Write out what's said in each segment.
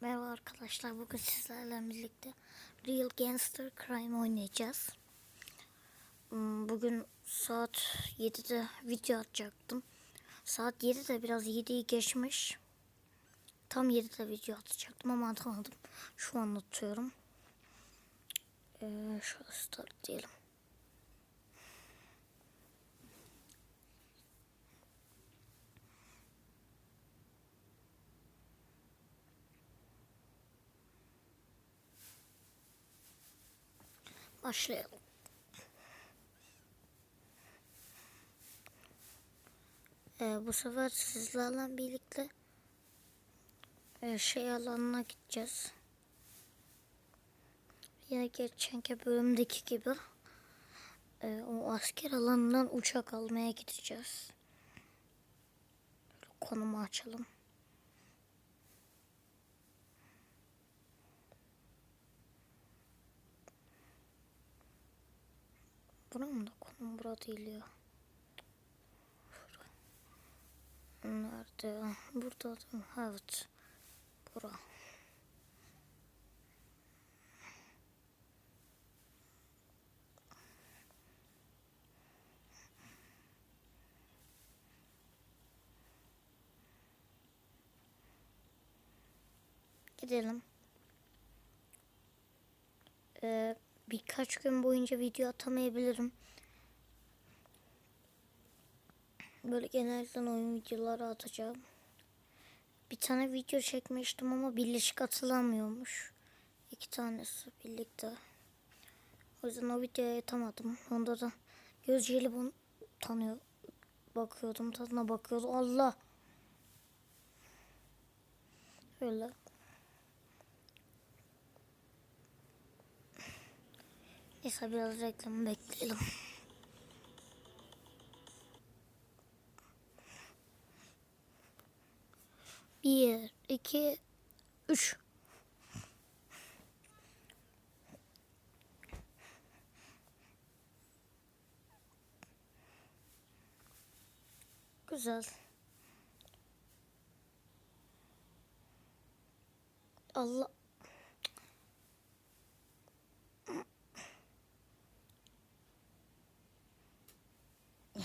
Merhaba arkadaşlar. Bugün sizlerle birlikte Real Gangster Crime oynayacağız. Hmm, Bugün saat 7'de video atacaktım. Saat 7'de biraz 7'yi geçmiş. Tam 7'de video atacaktım ama atamadım. Şu an atıyorum. Ee, şöyle start diyelim. Başlayalım. Ee, bu sefer sizlerle birlikte e, şey alanına gideceğiz. Yine geçenki bölümdeki gibi e, o asker alanından uçak almaya gideceğiz. Böyle konumu açalım. Bura mı da konum bura değil ya. Nerede? Burada da evet. Bura. Gidelim. Ee, birkaç gün boyunca video atamayabilirim. Böyle genellikle oyun videoları atacağım. Bir tane video çekmiştim ama birleşik atılamıyormuş. İki tanesi birlikte. O yüzden o videoya atamadım. Onda da göz jelibon tanıyor. Bakıyordum tadına bakıyordum. Allah. Öyle. Neyse biraz reklamı bekleyelim. Bir, iki, üç. Güzel. Allah.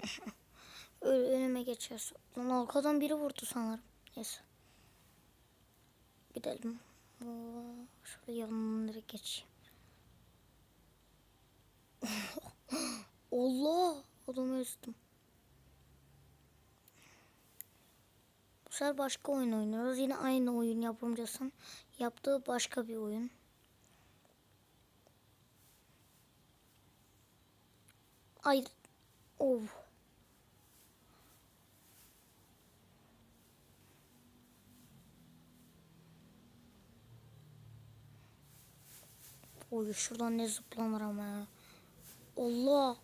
önüme geçiyorsun. Lan arkadan biri vurdu sanırım. Neyse. Gidelim. Oo, Şöyle yanlara geçeyim. Allah! Adamı üstüm. Bu sefer başka oyun oynuyoruz. Yine aynı oyun yapımcısın. Yaptığı başka bir oyun. Ay. Of. Oy şuradan ne zıplanır ama ya. Allah.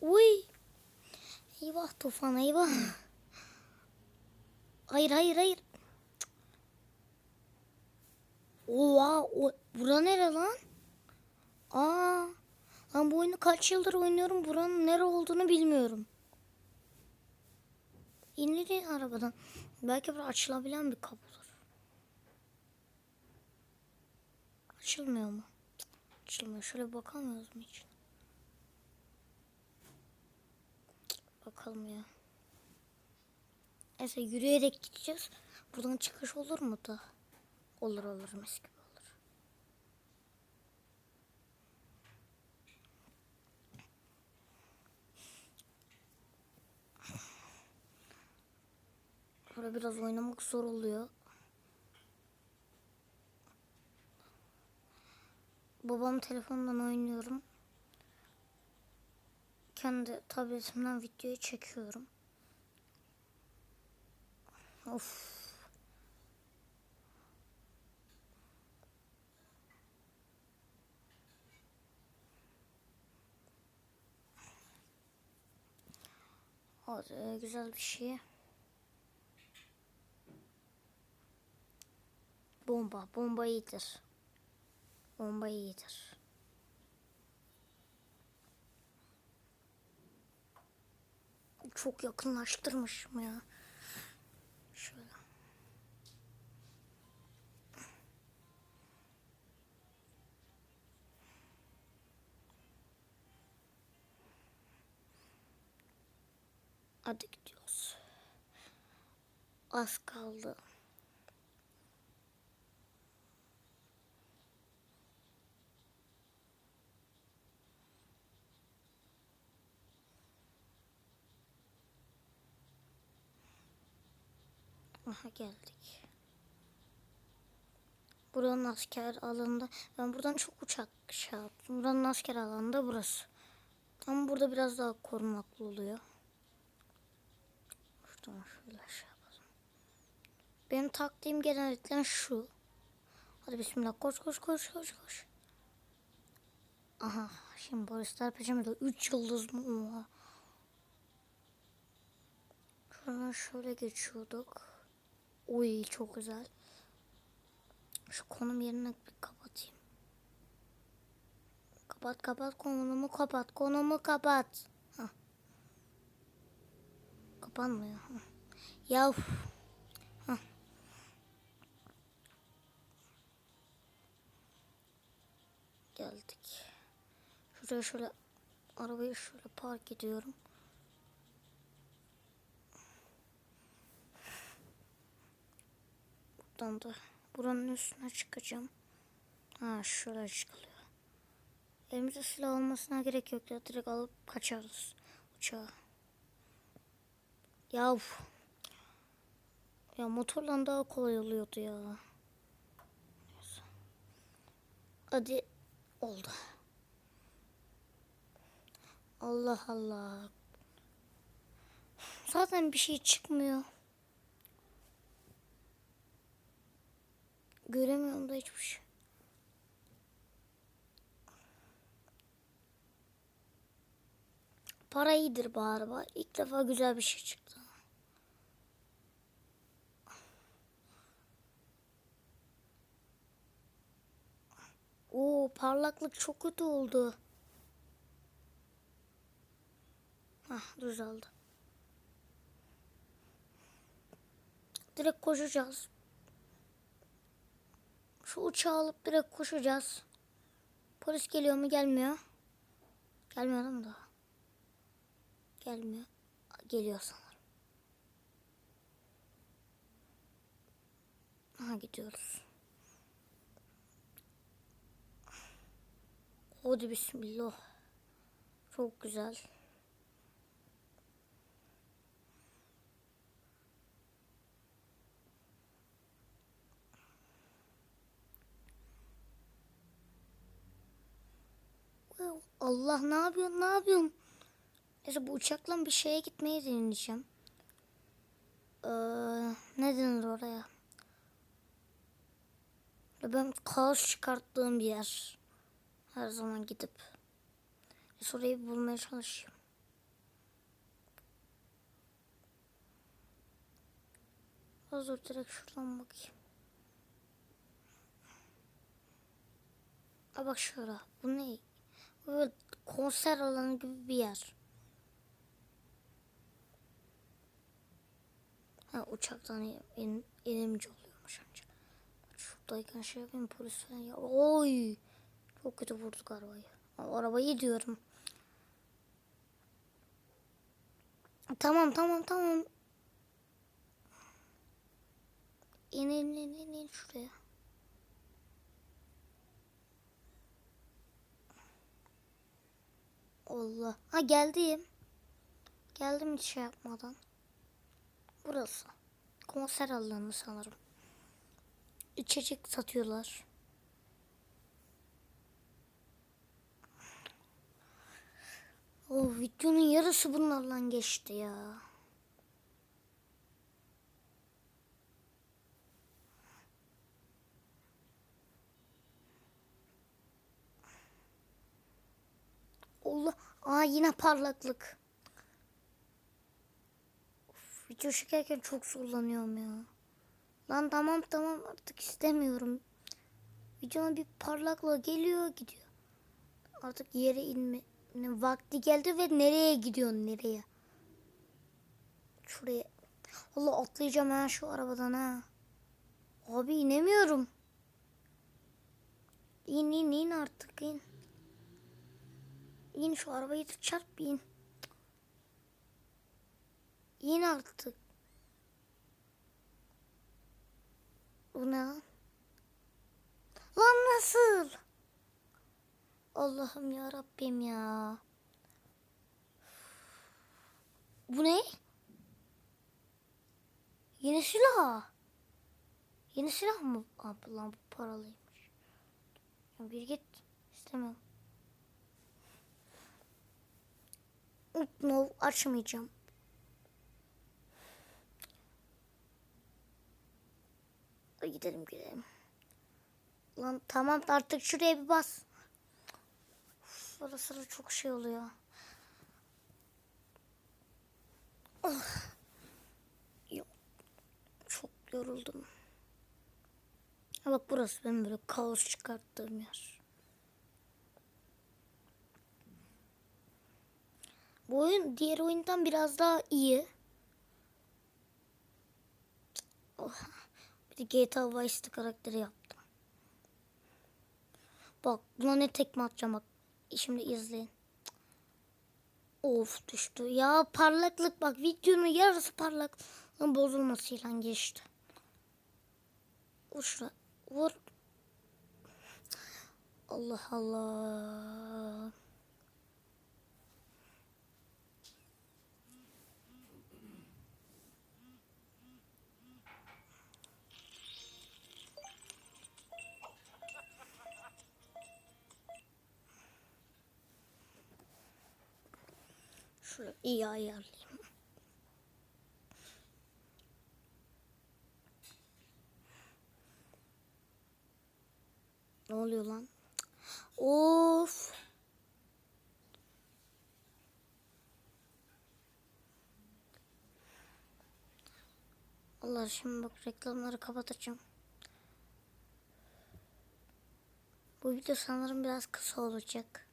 Uy. Eyvah tufan eyvah. Hayır hayır hayır. Oha. O, bura nere lan? Aa. Lan bu oyunu kaç yıldır oynuyorum. Buranın nere olduğunu bilmiyorum. İnleri arabadan. Belki bir açılabilen bir kapıdır. Açılmıyor mu? Açılmıyor. Şöyle bakamıyoruz mu hiç? Bakalım ya. Neyse yürüyerek gideceğiz. Buradan çıkış olur mu da? Olur olur mis gibi olur. Böyle biraz oynamak zor oluyor. Babam telefonundan oynuyorum. Kendi tabletimden videoyu çekiyorum. Of. Hadi güzel bir şey. Bomba. Bomba iyidir. Bomba iyidir. Çok yakınlaştırmışım ya. Şöyle. Hadi gidiyoruz. Az kaldı. Aha geldik. Buranın asker alanında. Ben buradan çok uçak şey yaptım. Buranın asker alanında burası. Ama burada biraz daha korunaklı oluyor. Şuradan şöyle şey yapalım. Benim taktiğim genellikle şu. Hadi bismillah koş koş koş koş koş. Aha şimdi polisler peşimde 3 yıldız mı? Oha. Şuradan şöyle geçiyorduk. Uy çok güzel. Şu konum yerine bir kapatayım. Kapat kapat konumu kapat. Konumu kapat. Hah. Kapanmıyor. Ya. Geldik. Şuraya şöyle arabayı şöyle park ediyorum. Buradan da buranın üstüne çıkacağım. Ha şuraya çıkılıyor. Elimizde silah olmasına gerek yok ya. Direkt alıp kaçarız uçağa. Ya uf. Ya motorla daha kolay oluyordu ya. Hadi oldu. Allah Allah. Zaten bir şey çıkmıyor. Göremiyorum da hiçbir şey. Para iyidir bari. İlk defa güzel bir şey çıktı. Oo parlaklık çok kötü oldu. Hah düzeldi. Direkt koşacağız. Şu uçağı alıp direkt koşacağız. Polis geliyor mu gelmiyor. Gelmiyor değil mi daha? Gelmiyor. Geliyor sanırım. Aha gidiyoruz. Hadi bismillah. Çok güzel. Allah ne yapıyorsun ne yapıyorsun? Neyse bu uçakla bir şeye gitmeyi deneyeceğim. Ee, ne denir oraya? Ya Ben kaos çıkarttığım bir yer. Her zaman gidip. Neyse orayı bulmaya çalışayım. Az dur direkt şuradan bakayım. Aa bak şurada. Bu ne? Konser alanı gibi bir yer. Ha uçaktan in, inimci oluyormuş önce. Şuradayken şey yapayım polis falan ya. Oy! Çok kötü vurduk arabayı. Arabayı diyorum. Tamam tamam tamam. İn in in in, in şuraya. Allah. Ha geldim. Geldim hiç şey yapmadan. Burası. Konser alanı sanırım. İçecek satıyorlar. O videonun yarısı bunlarla geçti ya. Allah. Aa yine parlaklık. Of, video çekerken çok zorlanıyorum ya. Lan tamam tamam artık istemiyorum. Videonun bir parlaklığı geliyor gidiyor. Artık yere inme vakti geldi ve nereye gidiyorsun nereye? Şuraya. Allah atlayacağım ha şu arabadan ha. Abi inemiyorum. İn in in artık in. İn şu arabayı da çarp bir in. Artık. Bu ne lan? Lan nasıl? Allah'ım ya Rabbim ya. Bu ne? Yeni silah. Yeni silah mı? Abi lan bu paralıymış. Bir git. İstemem. No açmayacağım. Gidelim gidelim. Lan tamam artık şuraya bir bas. Uf, Ara sıra çok şey oluyor. Oh. Yok. Çok yoruldum. Bak burası benim böyle kaos çıkarttığım yer. Bu oyun diğer oyundan biraz daha iyi. Oh. Bir de GTA Vice City karakteri yaptım. Bak buna ne tekme atacağım bak. Şimdi izleyin. Of düştü. Ya parlaklık bak videonun yarısı parlaklığın bozulmasıyla geçti. Vur şuna. Vur. Allah Allah. Şöyle iyi ayarlayayım. Ne oluyor lan? Of. Allah şimdi bak reklamları kapatacağım. Bu video sanırım biraz kısa olacak.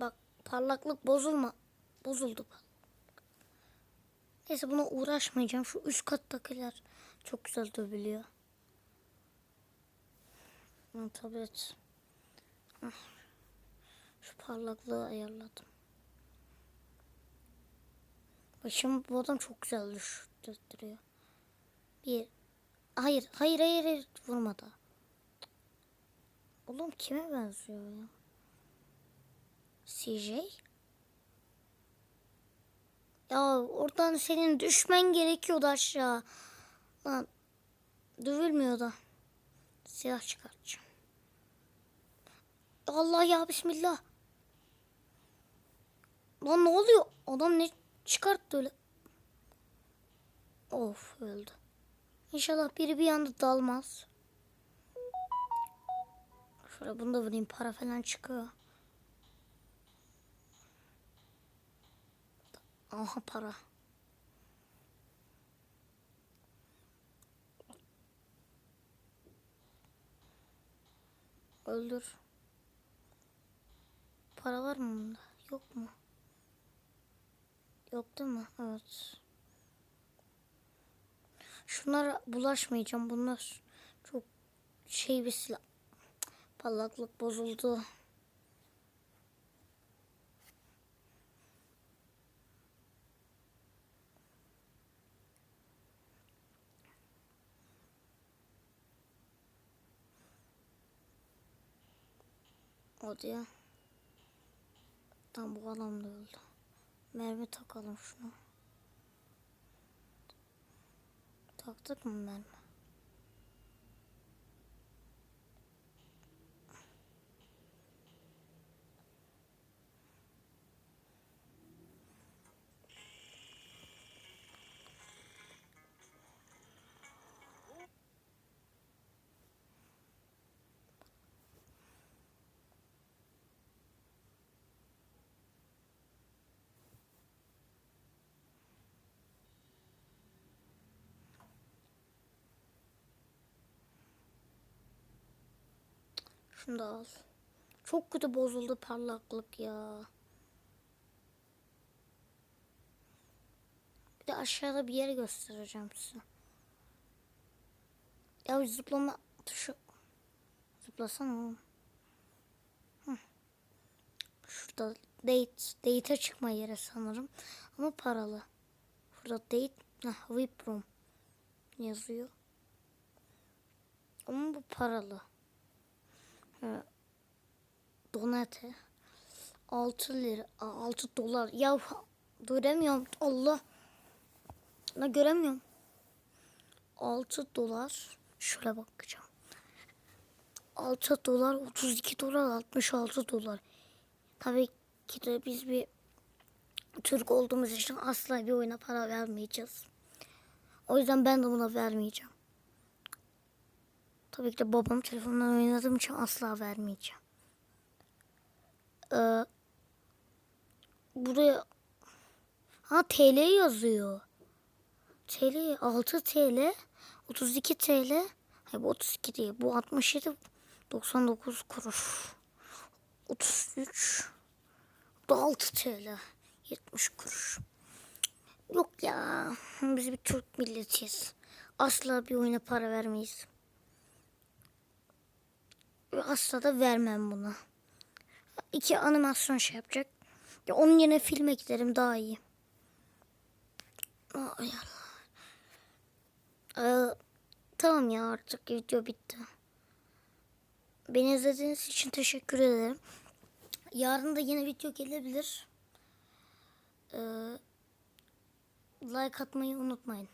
Bak parlaklık bozulma. Bozuldu. Neyse buna uğraşmayacağım. Şu üst kattakiler çok güzel dövülüyor. Ha, tablet. Ah. Şu parlaklığı ayarladım. Başım bu adam çok güzel düşürttürüyor. Bir. Hayır, hayır, hayır, hayır. Vurmadı. Oğlum kime benziyor ya? CJ? Ya oradan senin düşmen gerekiyordu aşağı. Lan dövülmüyor da. Silah çıkartacağım. Allah ya bismillah. Lan ne oluyor? Adam ne çıkarttı öyle? Of öldü. İnşallah biri bir anda dalmaz. Şöyle bunu da vurayım para falan çıkıyor. Aha para. Öldür. Para var mı bunda? Yok mu? Yok değil mi? Evet. Şunlara bulaşmayacağım. Bunlar çok şey bir silah. Parlaklık bozuldu. Hadi ya. Tam bu adam da öldü. Mermi takalım şuna. Taktık mı mermi? Şunu da al. Çok kötü bozuldu parlaklık ya. Bir de aşağıda bir yere göstereceğim size. Ya zıplama tuşu. Zıplasana oğlum. Hı. Şurada date. Date'e çıkma yeri sanırım. Ama paralı. Burada date. Heh, VIP room yazıyor. Ama bu paralı. Donate. 6 lira. 6 dolar. Ya göremiyorum. Allah. La göremiyorum. 6 dolar. Şöyle bakacağım. 6 dolar, 32 dolar, 66 dolar. Tabii ki de biz bir Türk olduğumuz için asla bir oyuna para vermeyeceğiz. O yüzden ben de buna vermeyeceğim. Tabii ki de babam telefondan oynadığım için asla vermeyeceğim. Ee, buraya ha TL yazıyor. TL 6 TL 32 TL Hayır bu 32 değil bu 67 99 kuruş 33 bu da 6 TL 70 kuruş Yok ya biz bir Türk milletiyiz. Asla bir oyuna para vermeyiz. Ve asla da vermem buna. İki animasyon şey yapacak. Ya onun yerine filme giderim daha iyi. Ay Allah. Ee, tamam ya artık video bitti. Beni izlediğiniz için teşekkür ederim. Yarın da yine video gelebilir. Ee, like atmayı unutmayın.